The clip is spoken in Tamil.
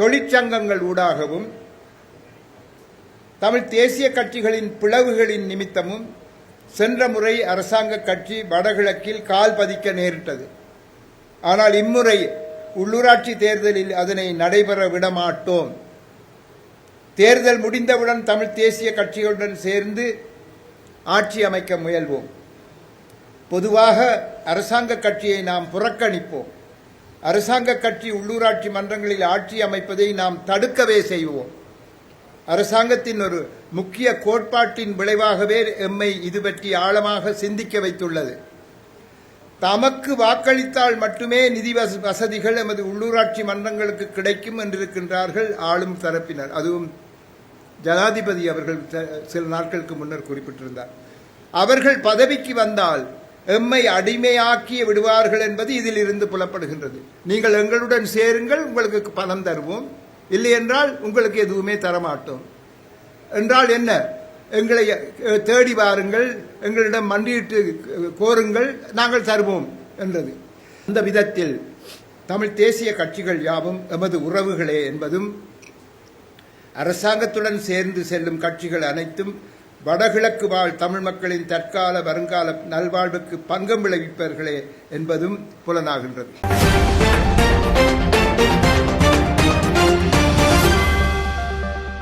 தொழிற்சங்கங்கள் ஊடாகவும் தமிழ் தேசிய கட்சிகளின் பிளவுகளின் நிமித்தமும் சென்ற முறை அரசாங்க கட்சி வடகிழக்கில் கால் பதிக்க நேரிட்டது. ஆனால் இம்முறை உள்ளூராட்சி தேர்தலில் அதனை நடைபெற விடமாட்டோம். தேர்தல் முடிந்தவுடன் தமிழ் தேசிய கட்சிகளுடன் சேர்ந்து ஆட்சி அமைக்க முயல்வோம். பொதுவாக அரசாங்க கட்சியை நாம் புறக்கணிப்போம். அரசாங்க கட்சி உள்ளூராட்சி மன்றங்களில் ஆட்சி அமைப்பதை நாம் தடுக்கவே செய்வோம். அரசாங்கத்தின் ஒரு முக்கிய கோட்பாட்டின் விளைவாகவே எம்மை இது பற்றி ஆழமாக சிந்திக்க வைத்துள்ளது. தமக்கு வாக்களித்தால் மட்டுமே நிதி வசதிகள் எமது உள்ளூராட்சி மன்றங்களுக்கு கிடைக்கும் என்றிருக்கின்றார்கள் ஆளும் தரப்பினர். அதுவும் ஜனாதிபதி அவர்கள் ச- சில நாட்களுக்கு முன்னர் குறிப்பிட்டிருந்தார். அவர்கள் பதவிக்கு வந்தால் எம்மை அடிமையாக்கி விடுவார்கள் என்பது இதில் இருந்து புலப்படுகின்றது. நீங்கள் எங்களுடன் சேருங்கள் உங்களுக்கு பணம் தருவோம். இல்லை என்றால் உங்களுக்கு எதுவுமே தரமாட்டோம். என்றால் என்ன? எங்களை தேடி வாருங்கள் எங்களிடம் மண்டியிட்டு கோருங்கள் நாங்கள் தருவோம் என்றது. அந்த விதத்தில் தமிழ் தேசிய கட்சிகள் யாவும் எமது உறவுகளே என்பதும் அரசாங்கத்துடன் சேர்ந்து செல்லும் கட்சிகள் அனைத்தும் வடகிழக்கு வாழ் தமிழ் மக்களின் தற்கால வருங்கால நல்வாழ்வுக்கு பங்கம் விளைவிப்பவர்களே என்பதும் புலனாகின்றது.